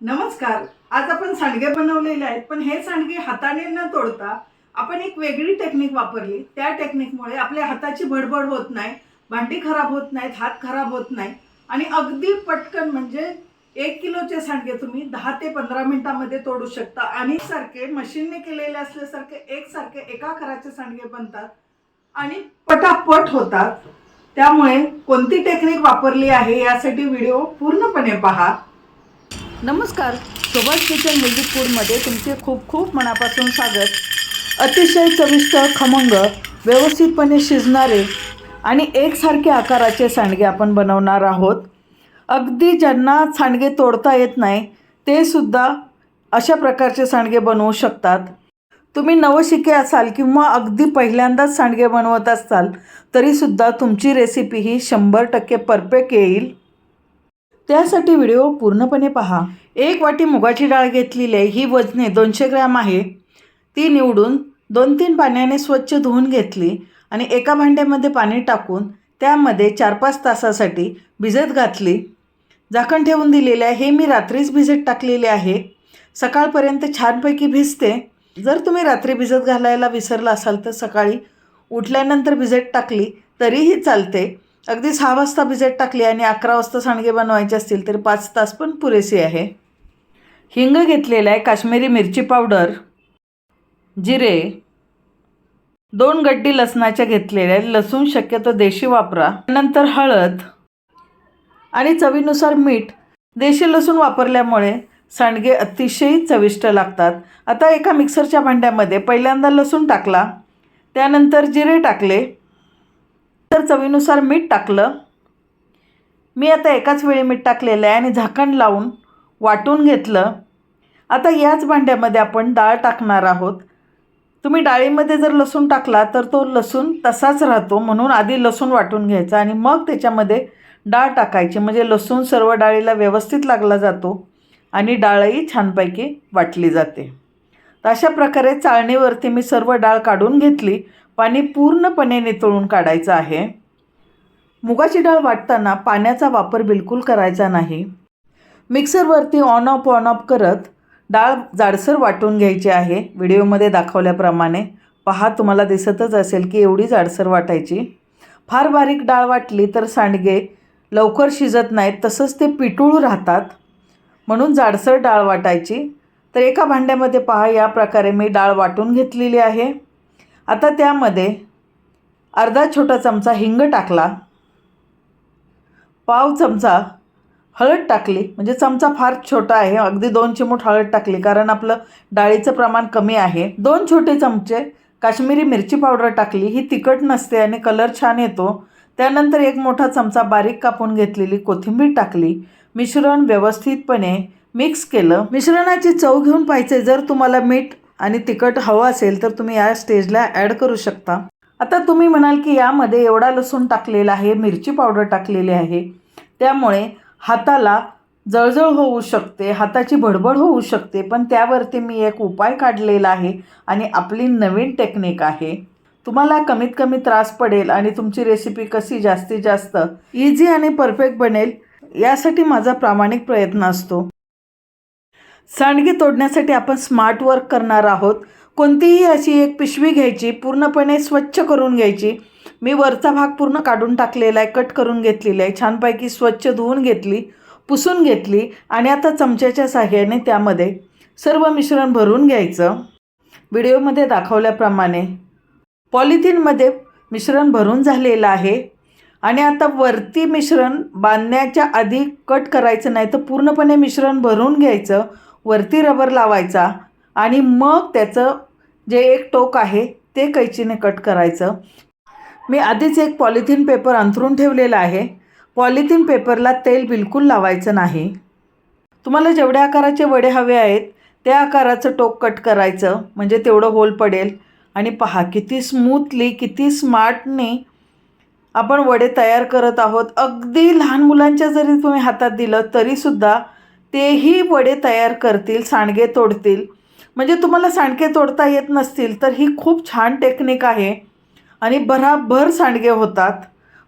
नमस्कार. आज आपण सांडगे बनवलेले आहेत पण हे सांडगे हाताने न तोडता आपण एक वेगळी टेक्निक वापरली. त्या टेक्निकमुळे आपल्या हाताची भडबड होत नाही भांडी खराब होत नाहीत हात खराब होत नाही. आणि अगदी पटकन म्हणजे एक किलोचे सांडगे तुम्ही दहा ते पंधरा मिनिटामध्ये तोडू शकता. आणि सारखे मशीनने केलेले असल्यासारखे एकसारखे एका खराचे सांडगे बनतात आणि पटापट होतात. त्यामुळे कोणती टेक्निक वापरली आहे यासाठी व्हिडिओ पूर्णपणे पहा. नमस्कार. सुभाष किचन हेल्दी फूडमध्ये तुमचे खूप खूप मनापासून स्वागत. अतिशय चविष्ट खमंग व्यवस्थितपणे शिजणारे आणि एकसारखे आकाराचे सांडगे आपण बनवणार आहोत. अगदी ज्यांना सांडगे तोडता येत नाही ते सुद्धा अशा प्रकारचे सांडगे बनवू शकतात. तुम्ही नवशिके असाल किंवा अगदी पहिल्यांदाच सांडगे बनवत असाल तरीसुद्धा तुमची रेसिपी ही शंभर टक्के परफेक्ट येईल. त्यासाठी व्हिडिओ पूर्णपणे पहा. एक वाटी मुगाची डाळ घेतलेली आहे ही वजने दोनशे ग्रॅम आहे. ती निवडून दोन तीन पाण्याने स्वच्छ धुवून घेतली आणि एका भांड्यामध्ये पाणी टाकून त्यामध्ये चार पाच तासासाठी भिजत घातली. झाकण ठेवून दिलेले आहे हे मी रात्रीच भिजत टाकलेले आहे. सकाळपर्यंत छानपैकी भिजते. जर तुम्ही रात्री भिजत घालायला विसरला असाल तर सकाळी उठल्यानंतर भिजत टाकली तरीही चालते. अगदी सहा वाजता भिजत टाकली आणि अकरा वाजता सांडगे बनवायचे असतील तर पाच तास पण पुरेसे आहे. हिंग घेतलेला आहे काश्मीरी मिरची पावडर जिरे दोन गड्डी लसणाच्या घेतलेल्या आहेत. लसूण शक्यतो देशी वापरा. नंतर हळद आणि चवीनुसार मीठ. देशी लसूण वापरल्यामुळे सांडगे अतिशय चविष्ट लागतात. आता एका मिक्सरच्या भांड्यामध्ये पहिल्यांदा लसूण टाकला त्यानंतर जिरे टाकले तर चवीनुसार मीठ टाकलं मी आता एकाच वेळी मीठ टाकलेलं आहे आणि झाकण लावून वाटून घेतलं. आता याच भांड्यामध्ये आपण डाळ टाकणार आहोत. तुम्ही डाळीमध्ये जर लसूण टाकला तर तो लसूण तसाच राहतो. म्हणून आधी लसूण वाटून घ्यायचा आणि मग त्याच्यामध्ये डाळ टाकायची. म्हणजे लसूण सर्व डाळीला व्यवस्थित लागला जातो आणि डाळही छानपैकी वाटली जाते. तर अशा प्रकारे चाळणीवरती मी सर्व डाळ काढून घेतली. पाणी पूर्णपणे नितळून काढायचं आहे. मुगाची डाळ वाटताना पाण्याचा वापर बिलकुल करायचा नाही. मिक्सरवरती ऑन ऑफ ऑन ऑफ करत डाळ जाडसर वाटून घ्यायची आहे. व्हिडिओमध्ये दाखवल्याप्रमाणे पहा तुम्हाला दिसतच असेल की एवढी जाडसर वाटायची. फार बारीक डाळ वाटली तर सांडगे लवकर शिजत नाहीत तसंच ते पिटूळ राहतात. म्हणून जाडसर डाळ वाटायची. तर एका भांड्यामध्ये पहा या प्रकारे मी डाळ वाटून घेतलेली आहे. आता त्यामध्ये अर्धा छोटा चमचा हिंग टाकला. पाव चमचा हळद टाकली. म्हणजे चमचा फार छोटा आहे. अगदी दोन चिमूट हळद टाकली. कारण आपलं डाळीचं प्रमाण कमी आहे. दोन छोटे चमचे काश्मीरी मिरची पावडर टाकली. ही तिखट नसते आणि कलर छान येतो. त्यानंतर एक मोठा चमचा बारीक कापून घेतलेली कोथिंबीर टाकली. मिश्रण व्यवस्थितपणे मिक्स केलं. मिश्रणाची चव घेऊन पाहिजे जर तुम्हाला मीठ आणि तिखट हवं असेल तर तुम्ही या स्टेजला ॲड करू शकता. आता तुम्ही म्हणाल की यामध्ये एवढा लसूण टाकलेला आहे मिरची पावडर टाकलेली आहे. त्यामुळे हाताला जळजळ होऊ शकते हाताची भडभड होऊ शकते पण त्यावरती मी एक उपाय काढलेला आहे आणि आपली नवीन टेक्निक आहे. तुम्हाला कमीत कमी त्रास पडेल आणि तुमची रेसिपी कशी जास्तीत जास्त इझी आणि परफेक्ट बनेल यासाठी माझा प्रामाणिक प्रयत्न असतो. सांडगी तोडण्यासाठी आपण स्मार्ट वर्क करणार आहोत. कोणतीही अशी एक पिशवी घ्यायची पूर्णपणे स्वच्छ करून घ्यायची. मी वरचा भाग पूर्ण काढून टाकलेला आहे कट करून घेतलेला आहे. छानपैकी स्वच्छ धुवून घेतली पुसून घेतली आणि आता चमच्याच्या साह्याने त्यामध्ये सर्व मिश्रण भरून घ्यायचं. व्हिडिओमध्ये दाखवल्याप्रमाणे पॉलिथिनमध्ये मिश्रण भरून झालेलं आहे आणि आता वरती मिश्रण बांधण्याच्या आधी कट करायचं नाही तर पूर्णपणे मिश्रण भरून घ्यायचं. वरती रबर लावायचा आणि मग त्याचं जे एक टोक आहे ते कैचीने कट करायचं. मी आधीच एक पॉलिथिन पेपर अंथरून ठेवलेला आहे. पॉलिथिन पेपरला तेल बिलकुल लावायचं नाही. तुम्हाला जेवढ्या आकाराचे वडे हवे आहेत त्या आकाराचं टोक कट करायचं म्हणजे तेवढं होल पडेल. आणि पहा किती स्मूथली किती स्मार्टने आपण वडे तयार करत आहोत. अगदी लहान मुलांच्या जरी तुम्ही हातात दिलं तरीसुद्धा तेही वडे तयार करतील सांडगे तोडतील. म्हणजे तुम्हाला सांडगे तोडता येत नसतील तर ही खूप छान टेक्निक आहे. आणि भराभर सांडगे होतात.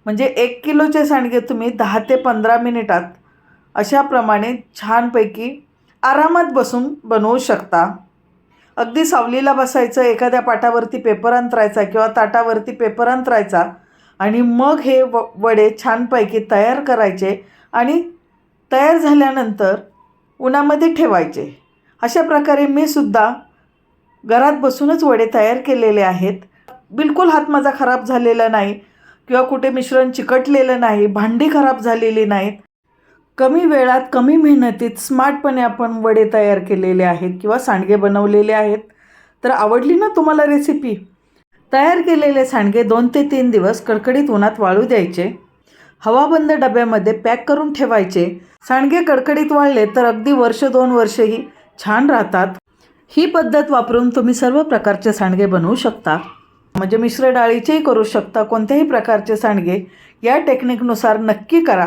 म्हणजे एक किलोचे सांडगे तुम्ही दहा ते पंधरा मिनिटात अशाप्रमाणे छानपैकी आरामात बसून बनवू शकता. अगदी सावलीला बसायचं एखाद्या पाटावरती पेपर अंतरायचा किंवा ताटावरती पेपर अंतरायचा आणि मग हे व वडे छानपैकी तयार करायचे आणि तयार झाल्यानंतर उन्हामध्ये ठेवायचे. अशा प्रकारे मी सुद्धा घरात बसूनच वडे तयार केलेले आहेत. बिलकुल हात माझा खराब झालेला नाही किंवा कुठे मिश्रण चिकटलेलं नाही भांडी खराब झालेली नाहीत. कमी वेळात कमी मेहनतीत स्मार्टपणे आपण वडे तयार केलेले आहेत किंवा सांडगे बनवलेले आहेत. तर आवडली ना तुम्हाला रेसिपी तयार केलेले सांडगे दोन ते तीन दिवस कडकडीत उन्हात वाळू द्यायचे. हवाबंद डब्यामध्ये पॅक करून ठेवायचे. सांडगे कडकडीत वाळले तर अगदी वर्ष दोन वर्षही छान राहतात. ही पद्धत वापरून तुम्ही सर्व प्रकारचे सांडगे बनवू शकता. म्हणजे मिश्र डाळीचेही करू शकता. कोणत्याही प्रकारचे सांडगे या टेक्निकनुसार नक्की करा.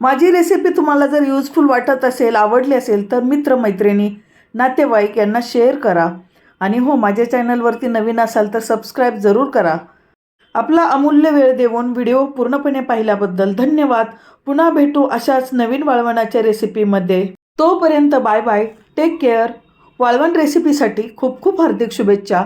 माझी रेसिपी तुम्हाला जर यूजफुल वाटत असेल आवडली असेल तर मित्रमैत्रिणी नातेवाईक यांना शेअर करा. आणि हो माझ्या चॅनलवरती नवीन असाल तर सबस्क्राईब जरूर करा. आपला अमूल्य वेळ देऊन व्हिडिओ पूर्णपणे पाहिल्याबद्दल धन्यवाद. पुन्हा भेटू अशाच नवीन वाळवणाच्या रेसिपीमध्ये. तोपर्यंत बाय बाय टेक केअर वाळवण रेसिपीसाठी खूप खूप हार्दिक शुभेच्छा.